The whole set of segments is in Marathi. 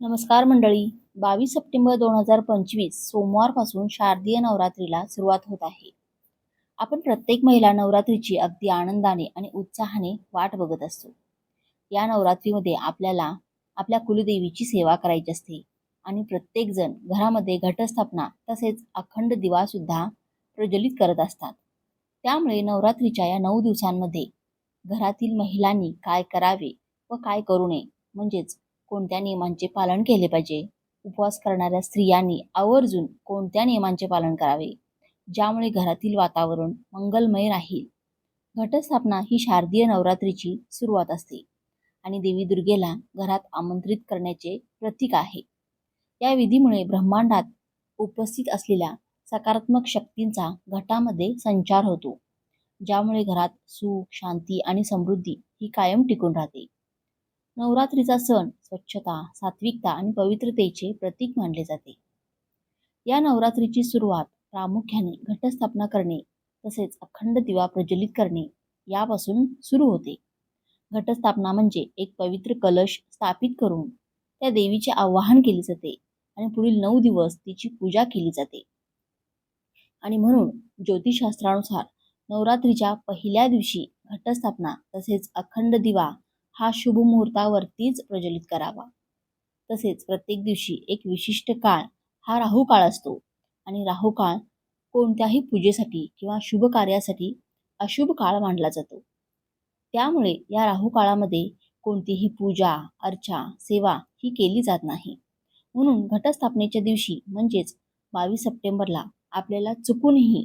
नमस्कार मंडळी. बावीस सप्टेंबर दोन हजार पंचवीस सोमवारपासून शारदीय नवरात्रीला सुरुवात होत आहे. आपण प्रत्येक महिला नवरात्रीची अगदी आनंदाने आणि उत्साहाने वाट बघत असतो. या नवरात्रीमध्ये आपल्याला आपल्या कुलदेवीची सेवा करायची असते आणि प्रत्येकजण घरामध्ये घटस्थापना तसेच अखंड दिवासुद्धा प्रज्वलित करत असतात. त्यामुळे नवरात्रीच्या या नऊ दिवसांमध्ये घरातील महिलांनी काय करावे व काय करू नये म्हणजेच कोणत्या नियमांचे पालन केले पाहिजे? उपवास करणाऱ्या स्त्रियांनी आवर्जून कोणत्या नियमांचे पालन करावे? ज्यामुळे घरातील वातावरण मंगलमय राहील. घटस्थापना ही शारदीय नवरात्रीची सुरुवात असते आणि देवी दुर्गेला घरात आमंत्रित करण्याचे प्रतीक आहे. या विधीमुळे ब्रह्मांडात उपस्थित असलेल्या सकारात्मक शक्तींचा घटामध्ये संचार होतो ज्यामुळे घरात सुख शांती आणि समृद्धी ही कायम टिकून राहते. नवरात्रीचा सण स्वच्छता सात्विकता आणि पवित्रतेचे प्रतीक मानले जाते. या नवरात्रीची सुरुवात प्रामुख्याने घटस्थापना करणे तसेच अखंड दिवा प्रज्वलित करणे यापासून सुरू होते. घटस्थापना म्हणजे एक पवित्र कलश स्थापित करून त्या देवीचे आवाहन केले जाते आणि पुढील नऊ दिवस तिची पूजा केली जाते. आणि म्हणून ज्योतिषशास्त्रानुसार नवरात्रीच्या पहिल्या दिवशी घटस्थापना तसेच अखंड दिवा हा शुभ मुहूर्तावरतीच प्रज्वलित करावा. तसेच प्रत्येक दिवशी एक विशिष्ट काळ हा राहू काळ असतो आणि राहू काळ कोणत्याही पूजेसाठी किंवा शुभ कार्यासाठी अशुभ काळ मानला जातो. त्यामुळे या राहू काळामध्ये कोणतीही पूजा अर्चा सेवा ही केली जात नाही. म्हणून घटस्थापनेच्या दिवशी म्हणजेच बावीस सप्टेंबरला आपल्याला चुकूनही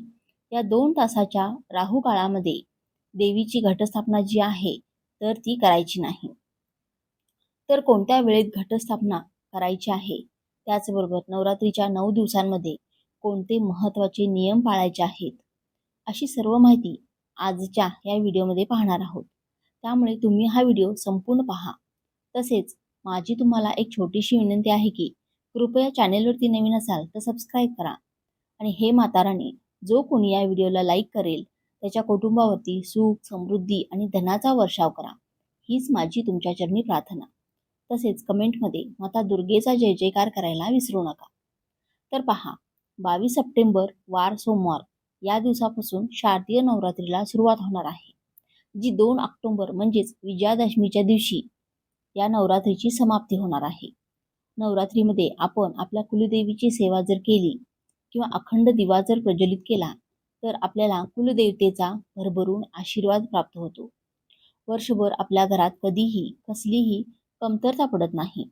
या दोन तासाच्या राहू काळामध्ये देवीची घटस्थापना जी आहे तर ती करायची नाही. तर कोणत्या वेळेत घटस्थापना करायची आहे? त्याचबरोबर नवरात्रीच्या नऊ दिवसांमध्ये कोणते महत्त्वाचे नियम पाळायचे आहेत? अशी सर्व माहिती आजच्या या व्हिडिओमध्ये पाहणार आहोत. त्यामुळे तुम्ही हा व्हिडिओ संपूर्ण पहा. तसेच माझी तुम्हाला एक छोटीशी विनंती आहे की कृपया चॅनेलवरती नवीन असाल तर सबस्क्राईब करा. आणि हे माताराणी जो कोणी या व्हिडिओला लाईक करेल त्याच्या कुटुंबावरती सुख समृद्धी आणि धनाचा वर्षाव करा. हीच माझी तुमच्या चरणी प्रार्थना. तसेच कमेंटमध्ये माता दुर्गेचा जय जयकार करायला विसरू नका. तर पहा बावीस सप्टेंबर वार सोमवार या दिवसापासून शारदीय नवरात्रीला सुरुवात होणार आहे. जी दोन ऑक्टोंबर म्हणजेच विजयादशमीच्या दिवशी या नवरात्रीची समाप्ती होणार आहे. नवरात्रीमध्ये आपण आपल्या कुलदेवीची सेवा जर केली किंवा अखंड दिवा जर प्रज्वलित केला तर आपल्याला कुलदेवतेचा भरभरून आशीर्वाद प्राप्त होतो. वर्षभर आपल्या घरात कधीही कसलीही कमतरता पडत नाही.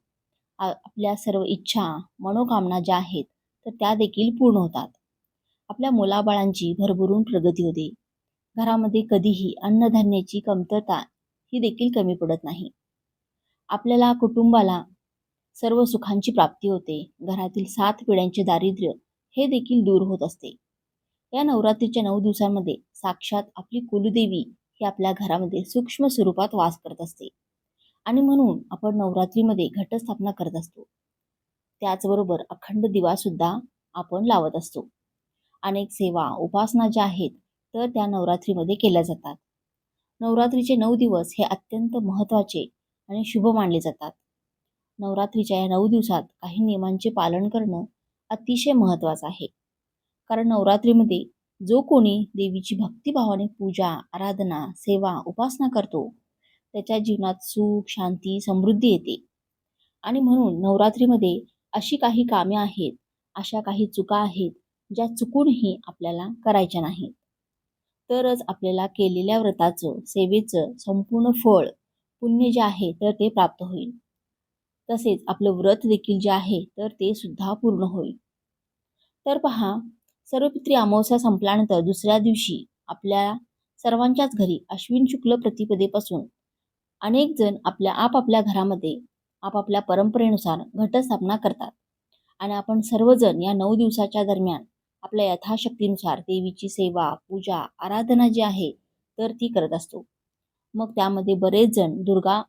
आपल्या सर्व इच्छा मनोकामना ज्या आहेत तर त्या देखील पूर्ण होतात. आपल्या मुलाबाळांची भरभरून प्रगती होते. घरामध्ये कधीही अन्नधान्याची कमतरता ही देखील कमी पडत नाही. आपल्याला कुटुंबाला सर्व सुखांची प्राप्ती होते. घरातील सात पिढ्यांचे दारिद्र्य हे देखील दूर होत असते. या नवरात्रीच्या नऊ दिवसांमध्ये साक्षात आपली कुलदेवी ही आपल्या घरामध्ये सूक्ष्म स्वरूपात वास करत असते. आणि म्हणून आपण नवरात्रीमध्ये घटस्थापना करत असतो. त्याचबरोबर अखंड दिवा सुद्धा आपण लावत असतो. अनेक सेवा उपासना ज्या आहेत तर त्या नवरात्रीमध्ये केल्या जातात. नवरात्रीचे नऊ दिवस हे अत्यंत महत्त्वाचे आणि शुभ मानले जातात. नवरात्रीच्या या नऊ दिवसात काही नियमांचे पालन करणं अतिशय महत्त्वाचं आहे. कारण नवरात्रीमध्ये जो कोणी देवीची भक्तिभावाने पूजा आराधना सेवा उपासना करतो त्याच्या जीवनात सुख शांती समृद्धी येते. आणि म्हणून नवरात्रीमध्ये अशी काही कामे आहेत अशा काही चुका आहेत ज्या चुकूनही आपल्याला करायच्या नाहीत. तरच आपल्याला केलेल्या व्रताचं सेवेचं संपूर्ण फळ पुण्य जे आहे तर ते प्राप्त होईल. तसेच आपलं व्रत देखील जे आहे तर ते सुद्धा पूर्ण होईल. तर पहा सर्वपित्री अमावस्या संपल्यानंतर दुसऱ्या दिवशी आपल्या सर्वांच्याच घरी अश्विन शुक्ल प्रतिपदेपासून अनेक जण आपल्या आपापल्या घरामध्ये आपापल्या परंपरेनुसार घटस्थापना करतात. आणि आपण सर्वजण या नऊ दिवसाच्या दरम्यान आपल्या यथाशक्तीनुसार देवीची सेवा पूजा आराधना जी आहे तर ती करत असतो. मग त्यामध्ये बरेच जण दुर्गा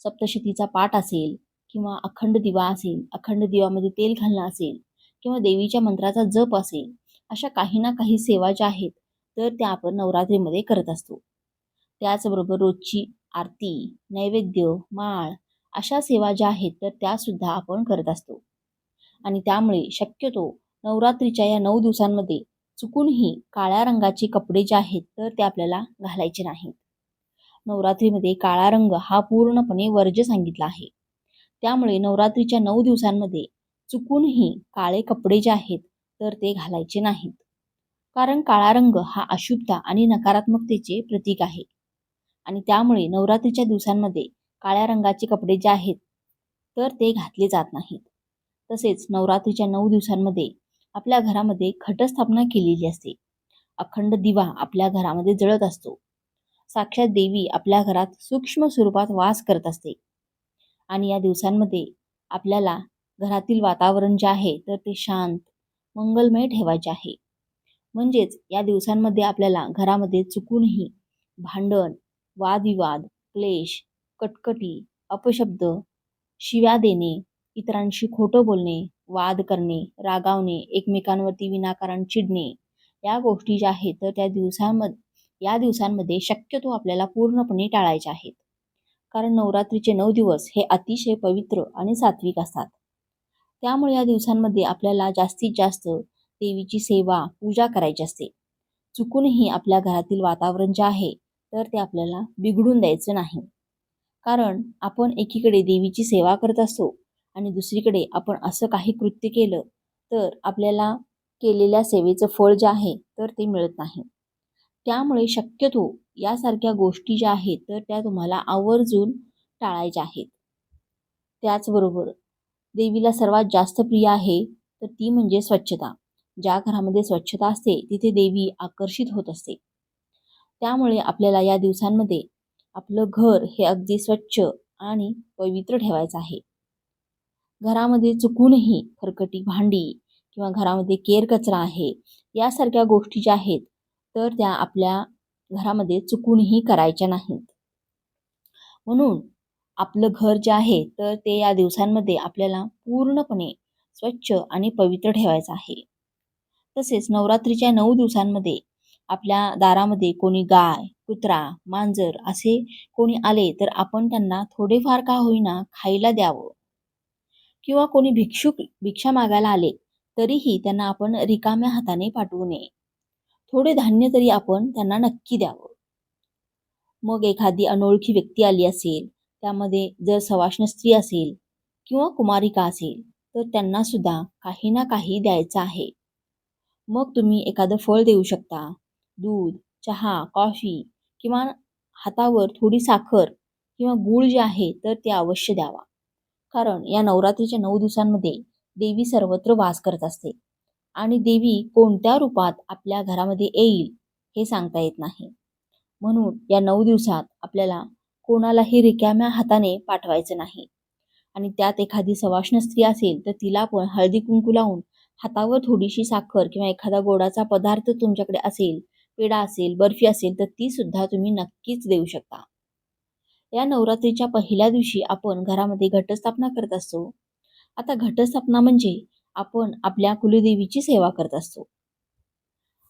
सप्तशतीचा पाठ असेल किंवा अखंड दिवा असेल अखंड दिवामध्ये तेल घालणं असेल किंवा देवीच्या मंत्राचा जप असेल अशा काही ना काही सेवा ज्या आहेत तर त्या आपण नवरात्रीमध्ये करत असतो. त्याचबरोबर रोजची आरती नैवेद्य माळ अशा सेवा ज्या आहेत तर त्यासुद्धा आपण करत असतो. आणि त्यामुळे शक्यतो नवरात्रीच्या या नऊ दिवसांमध्ये चुकूनही काळ्या रंगाचे कपडे जे आहेत तर ते आपल्याला घालायचे नाहीत. नवरात्रीमध्ये काळा रंग हा पूर्णपणे वर्ज्य सांगितला आहे. त्यामुळे नवरात्रीच्या नऊ दिवसांमध्ये चुकूनही काळे कपडे जे आहेत तर ते घालायचे नाहीत. कारण काळा रंग हा अशुभता आणि नकारात्मकतेचे प्रतीक आहे. आणि त्यामुळे नवरात्रीच्या दिवसांमध्ये काळ्या रंगाचे कपडे जे आहेत तर ते घातले जात नाहीत. तसेच नवरात्रीच्या नऊ दिवसांमध्ये आपल्या घरामध्ये घटस्थापना केलेली असते. अखंड दिवा आपल्या घरामध्ये जळत असतो. साक्षात देवी आपल्या घरात सूक्ष्म स्वरूपात वास करत असते. आणि या दिवसांमध्ये आपल्याला घरातील वातावरण जे आहे तर ते शांत मंगलमय ठेवायचे आहे. म्हणजेच या दिवसांमध्ये आपल्याला घरामध्ये चुकूनही भांडण वादविवाद क्लेश कटकटी अपशब्द शिव्या देणे इतरांशी खोटं बोलणे वाद करणे रागावणे एकमेकांवरती विनाकारण चिडणे या गोष्टी ज्या आहेत तर त्या दिवसांमध्ये या दिवसांमध्ये शक्यतो आपल्याला पूर्णपणे टाळायच्या आहेत. कारण नवरात्रीचे नऊ दिवस हे अतिशय पवित्र आणि सात्विक असतात. त्यामुळे या दिवसांमध्ये आपल्याला जास्तीत जास्त देवीची सेवा पूजा करायची असते. चुकूनही आपल्या घरातील वातावरण जे आहे तर ते आपल्याला बिघडून द्यायचं नाही. कारण आपण एकीकडे देवीची सेवा करत असतो आणि दुसरीकडे आपण असं काही कृत्य केलं तर आपल्याला केलेल्या सेवेचं फळ जे आहे तर ते मिळत नाही. त्यामुळे शक्यतो यासारख्या गोष्टी ज्या आहेत तर त्या तुम्हाला आवर्जून टाळायच्या आहेत. त्याचबरोबर देवीला सर्वात जास्त प्रिय आहे तर ती म्हणजे स्वच्छता. ज्या घरामध्ये स्वच्छता असते तिथे देवी आकर्षित होत असते. त्यामुळे आपल्याला या दिवसांमध्ये आपलं घर हे अगदी स्वच्छ आणि पवित्र ठेवायचं आहे. घरामध्ये चुकूनही खरकटी भांडी किंवा घरामध्ये केर कचरा आहे यासारख्या गोष्टी ज्या आहेत तर त्या आपल्या घरामध्ये चुकूनही करायच्या नाहीत. म्हणून आपलं घर जे आहे तर ते या दिवसांमध्ये आपल्याला पूर्णपणे स्वच्छ आणि पवित्र ठेवायचं आहे. तसेच नवरात्रीच्या नऊ दिवसांमध्ये आपल्या दारामध्ये कोणी गाय कुत्रा मांजर असे कोणी आले तर आपण त्यांना थोडेफार का होईना खायला द्यावं. किंवा कोणी भिक्षुक भिक्षा मागायला आले तरीही त्यांना आपण रिकाम्या हाताने पाठवू नये. थोडे धान्य तरी आपण त्यांना नक्की द्यावं. मग एखादी अनोळखी व्यक्ती आली असेल त्यामध्ये जर सवाष्ण स्त्री असेल किंवा कुमारिका असेल तर त्यांनासुद्धा काही ना काही द्यायचं आहे. मग तुम्ही एखादं फळ देऊ शकता. दूध चहा कॉफी किंवा हातावर थोडी साखर किंवा गूळ जे आहे तर ते अवश्य द्यावा. कारण या नवरात्रीच्या नऊ दिवसांमध्ये देवी सर्वत्र वास करत असते आणि देवी कोणत्या रूपात आपल्या घरामध्ये येईल हे सांगता येत नाही. म्हणून या नऊ दिवसात आपल्याला कोणालाही रिकाम्या हाताने पाठवायचं नाही. आणि त्यात एखादी सवाष्ण स्त्री असेल तर तिला पण हळदी कुंकू लावून हातावर थोडीशी साखर किंवा एखादा गोडाचा पदार्थ तुमच्याकडे असेल पेढा असेल बर्फी असेल तर ती सुद्धा तुम्ही नक्कीच देऊ शकता. या नवरात्रीच्या पहिल्या दिवशी आपण घरामध्ये घटस्थापना करत असतो. आता घटस्थापना म्हणजे आपण आपल्या कुलदेवीची सेवा करत असतो.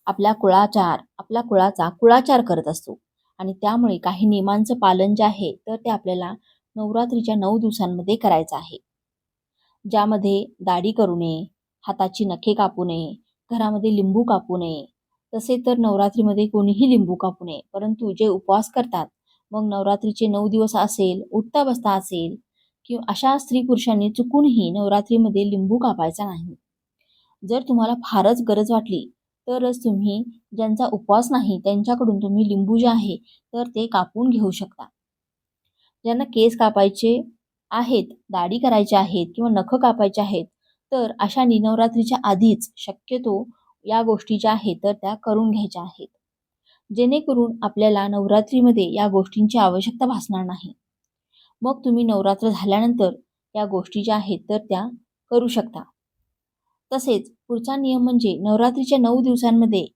आपल्या कुळाचार आपल्या कुळाचा कुळाचार करत असतो. आणि त्यामुळे काही नियमांचं पालन जे आहे तर ते आपल्याला नवरात्रीच्या नऊ दिवसांमध्ये करायचं आहे. ज्यामध्ये दाढी करू नये हाताची नखे कापू नये घरामध्ये लिंबू कापू नये. तसे तर नवरात्रीमध्ये कोणीही लिंबू कापू नये परंतु जे उपवास करतात मग नवरात्रीचे नऊ दिवस असेल उठता बसता असेल किंवा अशा स्त्री पुरुषांनी चुकूनही नवरात्रीमध्ये लिंबू कापायचा नाही. जर तुम्हाला फारच गरज वाटली तरच तुम्ही ज्यांचा उपवास नाही त्यांच्याकडून तुम्ही लिंबू जे आहे तर ते कापून घेऊ शकता. ज्यांना केस कापायचे आहेत दाढी करायचे आहेत किंवा नख कापायचे आहेत तर अशा नवरात्रीच्या आधीच शक्यतो या गोष्टी ज्या आहेत तर त्या करून घ्यायच्या आहेत. जेणेकरून आपल्याला नवरात्रीमध्ये या गोष्टींची आवश्यकता भासणार नाही. मग तुम्ही नवरात्र झाल्यानंतर या गोष्टी ज्या आहेत तर त्या करू शकता. तसेच पुढचा नियम म्हणजे नवरात्रीच्या नऊ दिवसांमध्ये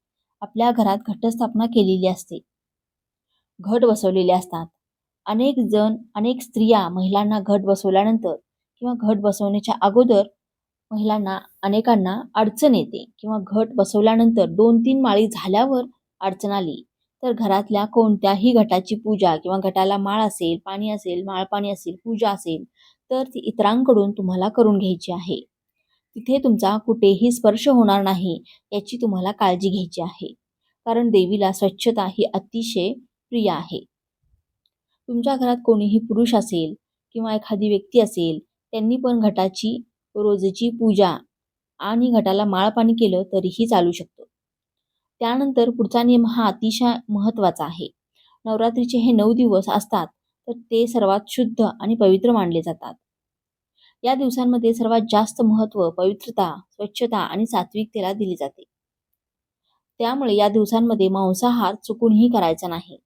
आपल्या घरात घटस्थापना केलेली असते. घट बसवलेले असतात. अनेक जण अनेक स्त्रिया महिलांना घट बसवल्यानंतर किंवा घट बसवण्याच्या अगोदर महिलांना अनेकांना अडचण येते किंवा घट बसवल्यानंतर दोन तीन माळी झाल्यावर अडचण आली तर घरातल्या कोणत्याही घटाची पूजा किंवा घटाला माळ असेल पाणी असेल माळपाणी असेल पूजा असेल तर ती इतरांकडून तुम्हाला करून घ्यायची आहे. तिथे तुमचा कुठेही स्पर्श होणार नाही याची तुम्हाला काळजी घ्यायची आहे. कारण देवीला स्वच्छता ही अतिशय प्रिय आहे. तुमच्या घरात कोणीही पुरुष असेल किंवा एखादी व्यक्ती असेल त्यांनी पण घटाची रोजची पूजा आणि घटाला माळपाणी केलं तरीही चालू शकतो. त्यानंतर पुढचा नियम हा अतिशय महत्त्वाचा आहे. नवरात्रीचे हे नऊ दिवस असतात तर ते सर्वात शुद्ध आणि पवित्र मानले जातात. या दिवसांमध्ये सर्वात जास्त महत्त्व पवित्रता स्वच्छता आणि सात्विकतेला दिली जाते. त्यामुळे या दिवसांमध्ये मांसाहार चुकूनही करायचा नाही.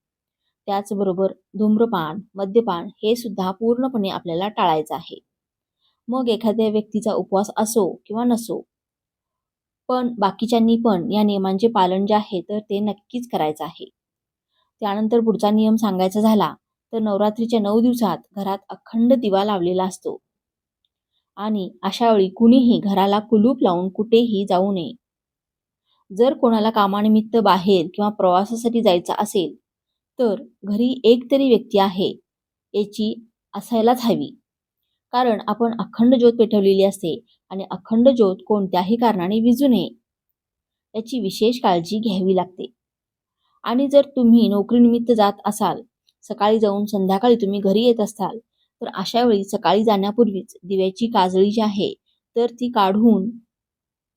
त्याचबरोबर धूम्रपान मद्यपान हे सुद्धा पूर्णपणे आपल्याला टाळायचं आहे. मग एखाद्या व्यक्तीचा उपवास असो किंवा नसो पण बाकीच्यांनी पण या नियमांचे पालन जे आहे तर ते नक्कीच करायचं आहे. त्यानंतर पुढचा नियम सांगायचा झाला तर नवरात्रीच्या नऊ दिवसात घरात अखंड दिवा लावलेला असतो. आणि अशावेळी कुणीही घराला कुलूप लावून कुठेही जाऊ नये. जर कोणाला कामानिमित्त बाहेर किंवा प्रवासासाठी जायचं असेल तर घरी एक तरी व्यक्ती आहे याची असायलाच हवी. कारण आपण अखंड ज्योत पेटवलेली असते आणि अखंड ज्योत कोणत्याही कारणाने विजू नये. याची विशेष काळजी घ्यावी लागते. आणि जर तुम्ही नोकरीनिमित्त जात असाल सकाळी जाऊन संध्याकाळी तुम्ही घरी येत असाल तर अशा वेळी सकाळी जाण्यापूर्वीच दिव्याची काजळी जी आहे तर ती काढून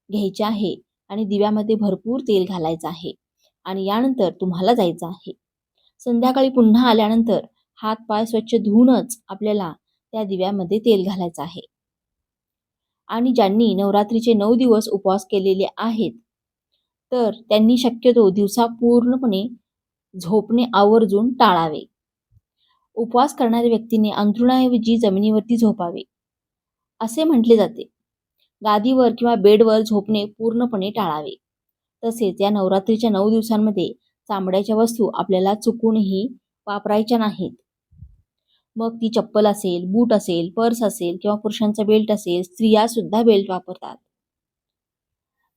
घ्यायची आहे आणि दिव्यामध्ये भरपूर तेल घालायचं आहे आणि यानंतर तुम्हाला जायचं आहे. संध्याकाळी पुन्हा आल्यानंतर हात पाय स्वच्छ धुवूनच आपल्याला त्या दिव्यामध्ये तेल घालायचं आहे. आणि ज्यांनी नवरात्रीचे नऊ दिवस उपवास केलेले आहेत तर त्यांनी शक्यतो दिवसा पूर्णपणे झोपणे आवर्जून टाळावे. उपवास करणाऱ्या व्यक्तीने अंथरुणाऐवजी जमिनीवरती झोपावे. असे म्हटले जाते. गादीवर किंवा बेडवर झोपणे पूर्णपणे टाळावे. तसेच या नवरात्रीच्या नऊ दिवसांमध्ये चामड्याच्या वस्तू आपल्याला चुकूनही वापरायच्या नाहीत. मग ती चप्पल असेल बूट असेल पर्स असेल किंवा पुरुषांचा बेल्ट असेल स्त्रिया सुद्धा बेल्ट वापरतात.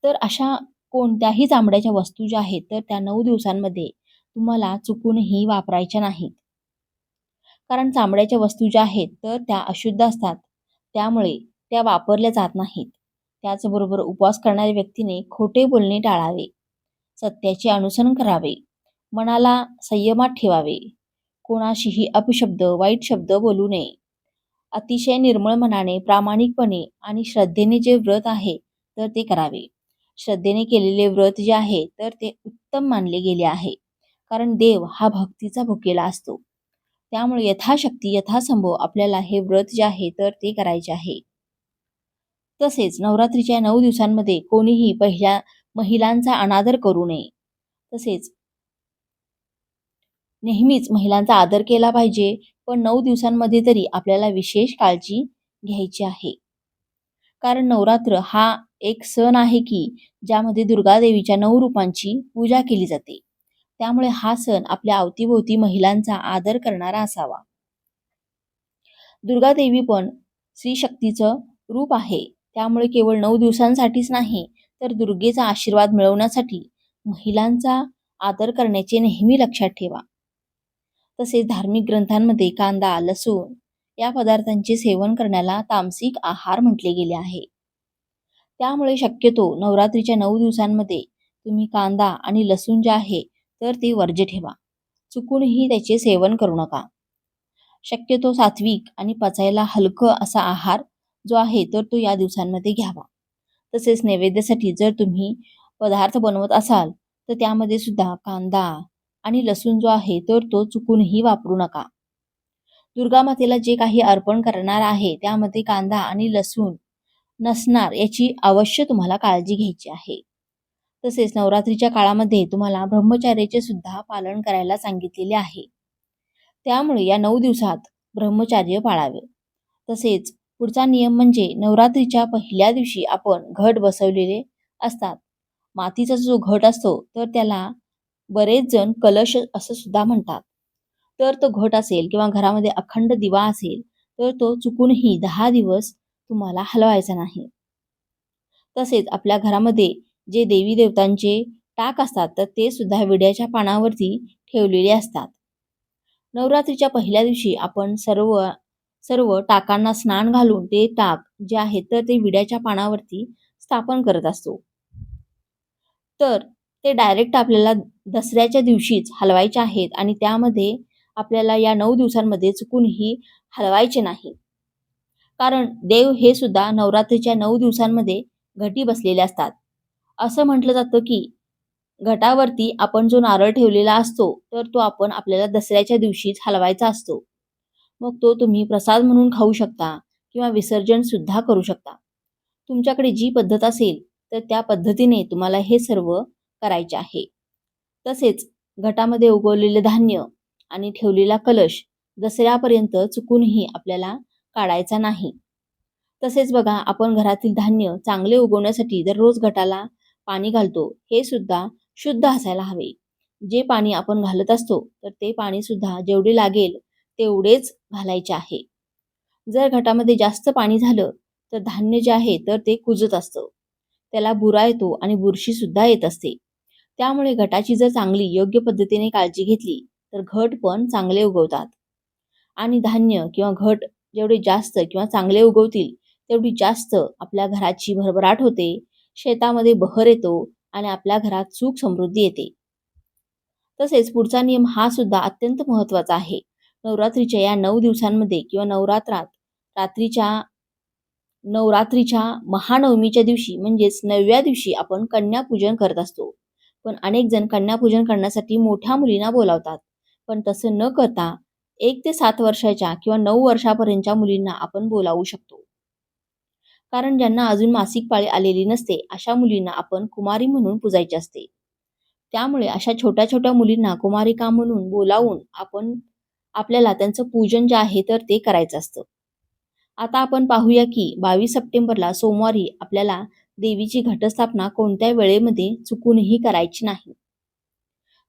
तर अशा कोणत्याही चामड्याच्या वस्तू ज्या आहेत तर त्या नऊ दिवसांमध्ये तुम्हाला चुकूनही वापरायच्या नाहीत. कारण चामड्याच्या वस्तू ज्या आहेत तर त्या अशुद्ध असतात. त्यामुळे त्या वापरल्या जात नाहीत. त्याचबरोबर उपवास करणाऱ्या व्यक्तीने खोटे बोलणे टाळावे. सत्याचे अनुसरण करावे. मनाला संयमात ठेवावे. कोणाशीही अपशब्द वाईट शब्द बोलू नये. अतिशय निर्मळ मनाने प्रामाणिकपणे आणि श्रद्धेने जे व्रत आहे तर ते करावे. श्रद्धेने केलेले व्रत जे आहे तर ते उत्तम मानले गेले आहे. कारण देव हा भक्तीचा भुकेला असतो. त्यामुळे यथाशक्ती यथासंभव आपल्याला हे व्रत जे आहे तर ते करायचे आहे. तसेच नवरात्रीच्या नऊ दिवसांमध्ये कोणीही पहिल्या महिलांचा अनादर करू नये. तसेच नेहमीच महिलांचा आदर केला पाहिजे पण नऊ दिवसांमध्ये तरी आपल्याला विशेष काळजी घ्यायची आहे. कारण नवरात्र हा एक सण आहे की ज्यामध्ये दुर्गादेवीच्या नऊ रूपांची पूजा केली जाते. त्यामुळे हा सण आपल्या अवतीभोवती महिलांचा आदर करणारा असावा. दुर्गादेवी पण श्री शक्तीचं रूप आहे. त्यामुळे केवळ नऊ दिवसांसाठीच नाही तर दुर्गेचा आशीर्वाद मिळवण्यासाठी महिलांचा आदर करण्याचे नेहमी लक्षात ठेवा. तसेच धार्मिक ग्रंथांमध्ये कांदा लसूण या पदार्थांचे सेवन करण्याला तामसिक आहार म्हटले गेले आहे. त्यामुळे शक्यतो नवरात्रीच्या नऊ दिवसांमध्ये तुम्ही कांदा आणि लसूण जे आहे तर ते वर्ज्य ठेवा. चुकूनही त्याचे सेवन करू नका. शक्यतो सात्विक आणि पचायला हलकं असा आहार जो आहे तर तो या दिवसांमध्ये घ्यावा. तसेच नैवेद्यासाठी जर तुम्ही पदार्थ बनवत असाल तर त्यामध्ये सुद्धा कांदा आणि लसूण जो आहे तर तो चुकूनही वापरू नका. दुर्गा मातेला जे काही अर्पण करणार आहे त्यामध्ये कांदा आणि लसूण नसणार याची अवश्य तुम्हाला काळजी घ्यायची आहे. तसेच नवरात्रीच्या काळामध्ये तुम्हाला ब्रह्मचार्याचे सुद्धा पालन करायला सांगितलेले आहे. त्यामुळे या नऊ दिवसात ब्रह्मचार्य पाळावे. तसेच पुढचा नियम म्हणजे नवरात्रीच्या पहिल्या दिवशी आपण घट बसवलेले असतात. मातीचा जो घट असतो तर त्याला बरेच जण कलश असं सुद्धा म्हणतात. तर तो घट असेल किंवा घरामध्ये अखंड दिवा असेल तर तो चुकूनही दहा दिवस तुम्हाला हलवायचा नाही. तसेच आपल्या घरामध्ये जे देवी देवतांचे टाक असतात तर ते सुद्धा विड्याच्या पानावरती ठेवलेले असतात. नवरात्रीच्या पहिल्या दिवशी आपण सर्व सर्व टाकांना स्नान घालून ते टाक जे आहे तर ते विड्याच्या पानावरती स्थापन करत असतो. तर ते डायरेक्ट आपल्याला दसऱ्याच्या दिवशीच हलवायचे आहेत आणि त्यामध्ये आपल्याला या नऊ दिवसांमध्ये चुकूनही हलवायचे नाही. कारण देव हे सुद्धा नवरात्रीच्या नऊ दिवसांमध्ये घटी बसलेले असतात. असं म्हटलं जातं की घटावरती आपण जो नारळ ठेवलेला असतो तर तो आपण आपल्याला दसऱ्याच्या दिवशीच हलवायचा असतो. मग तो तुम्ही प्रसाद म्हणून खाऊ शकता किंवा विसर्जन सुद्धा करू शकता. तुमच्याकडे जी पद्धत असेल तर त्या पद्धतीने तुम्हाला हे सर्व करायचे आहे. तसेच घटामध्ये उगवलेले धान्य आणि ठेवलेला कलश दसऱ्यापर्यंत चुकूनही आपल्याला काढायचा नाही. तसेच बघा आपण घरातील धान्य चांगले उगवण्यासाठी दररोज घटाला पाणी घालतो हे सुद्धा शुद्ध असायला हवे. जे पाणी आपण घालत असतो तर ते पाणी सुद्धा जेवढे लागेल तेवढेच घालायचे आहे. जर घटामध्ये जास्त पाणी झालं तर धान्य जे आहे तर ते कुजत असतं. त्याला बुरा येतो आणि बुरशी सुद्धा येत असते. त्यामुळे घटाची जर चांगली योग्य पद्धतीने काळजी घेतली तर घट पण चांगले उगवतात. आणि धान्य किंवा घट जेवढे जास्त किंवा चांगले उगवतील तेवढी जास्त आपल्या घराची भरभराट होते शेतामध्ये बहर येतो आणि आपल्या घरात सुख समृद्धी येते. तसेच पुढचा नियम हा सुद्धा अत्यंत महत्त्वाचा आहे. नवरात्रीच्या या नऊ दिवसांमध्ये किंवा नवरात्रात रात्रीच्या नवरात्रीच्या महानवमीच्या दिवशी म्हणजेच नवव्या दिवशी आपण कन्यापूजन करत असतो. पण अनेक जण कन्यापूजन करण्यासाठी मोठ्या मुलींना बोलावतात. पण तसं न करता एक ते सात वर्षाच्या किंवा नऊ वर्षापर्यंतच्या मुलींना आपण बोलावू शकतो. कारण ज्यांना अजून मासिक पाळी आलेली नसते अशा मुलींना आपण कुमारी म्हणून पुजायचे असते. त्यामुळे अशा छोट्या छोट्या मुलींना कुमारिका म्हणून बोलावून आपण आपल्याला त्यांचं पूजन जे आहे तर ते करायचं असतं. आता आपण पाहूया की बावीस सप्टेंबरला सोमवारी आपल्याला देवीची घटस्थापना कोणत्या वेळेमध्ये चुकूनही करायची नाही.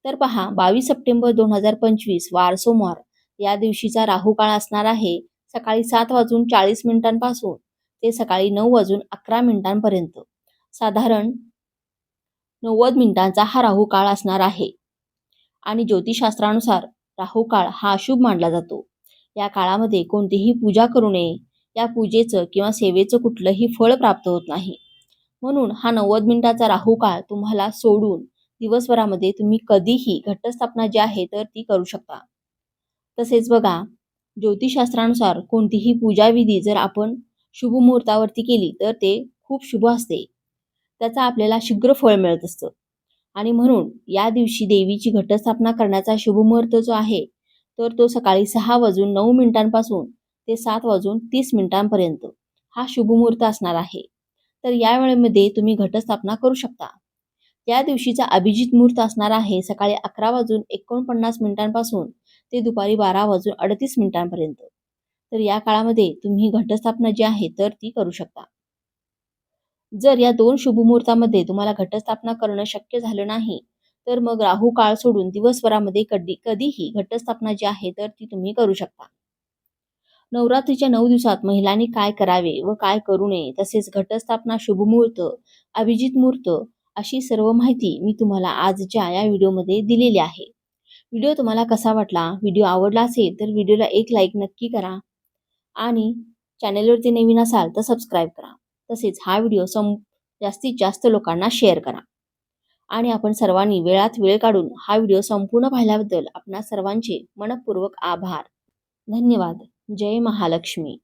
तर पहा बावीस सप्टेंबर दोन हजार पंचवीस वार सोमवार. या दिवशीचा राहू काळ असणार आहे. सकाळी सात वाजून चाळीस मिनिटांपासून ते सकाळी नऊ वाजून अकरा मिनिटांपर्यंत. साधारण नव्वद मिनिटांचा हा राहू काळ असणार आहे. आणि ज्योतिषशास्त्रानुसार राहू काळ हा अशुभ मानला जातो. या काळामध्ये कोणतीही पूजा करू नये. या पूजेचं किंवा सेवेचं कुठलंही फळ प्राप्त होत नाही. म्हणून हा नव्वद मिनिटाचा राहू काळ तुम्हाला सोडून दिवसभरामध्ये तुम्ही कधीही घटस्थापना जी आहे तर ती करू शकता. तसेच बघा ज्योतिषशास्त्रानुसार कोणतीही पूजाविधी जर आपण शुभ मुहूर्तावरती केली तर ते खूप शुभ असते. त्याचा आपल्याला शीघ्र फळ मिळत असतं. आणि म्हणून या दिवशी देवीची घटस्थापना करण्याचा शुभ मुहूर्त जो आहे तर तो सकाळी सहा वाजून नऊ मिनिटांपासून ते सात वाजून तीस मिनिटांपर्यंत हा शुभ मुहूर्त असणार आहे. तर या वेळेमध्ये तुम्ही घटस्थापना करू शकता. या दिवशीचा अभिजित मुहूर्त असणार आहे सकाळी अकरा वाजून एकोणपन्नास मिनिटांपासून ते दुपारी बारा वाजून अडतीस मिनिटांपर्यंत. तर या काळामध्ये तुम्ही घटस्थापना जी आहे तर ती करू शकता. जर या दोन शुभमुहूर्तामध्ये तुम्हाला घटस्थापना करणं शक्य झालं नाही तर मग राहू काळ सोडून दिवसभरामध्ये कधी कधीही घटस्थापना जी आहे तर ती तुम्ही करू शकता. नवरात्रीच्या नऊ दिवसात महिलांनी काय करावे व काय करू नये तसेच घटस्थापना शुभमुहूर्त अभिजित मुहूर्त अशी सर्व माहिती मी तुम्हाला आजच्या या व्हिडिओमध्ये दिलेली आहे. व्हिडिओ तुम्हाला कसा वाटला व्हिडिओ आवडला असेल तर व्हिडिओला एक लाईक नक्की करा. आणि चॅनेलवरती नवीन असाल तर सबस्क्राईब करा. तसेच हा व्हिडिओ सम जास्तीत जास्त लोकांना शेअर करा. आणि आपण सर्वांनी वेळात वेळ काढून हा व्हिडिओ संपूर्ण पाहिल्याबद्दल आपणा सर्वांचे मनपूर्वक आभार. धन्यवाद. जय महालक्ष्मी.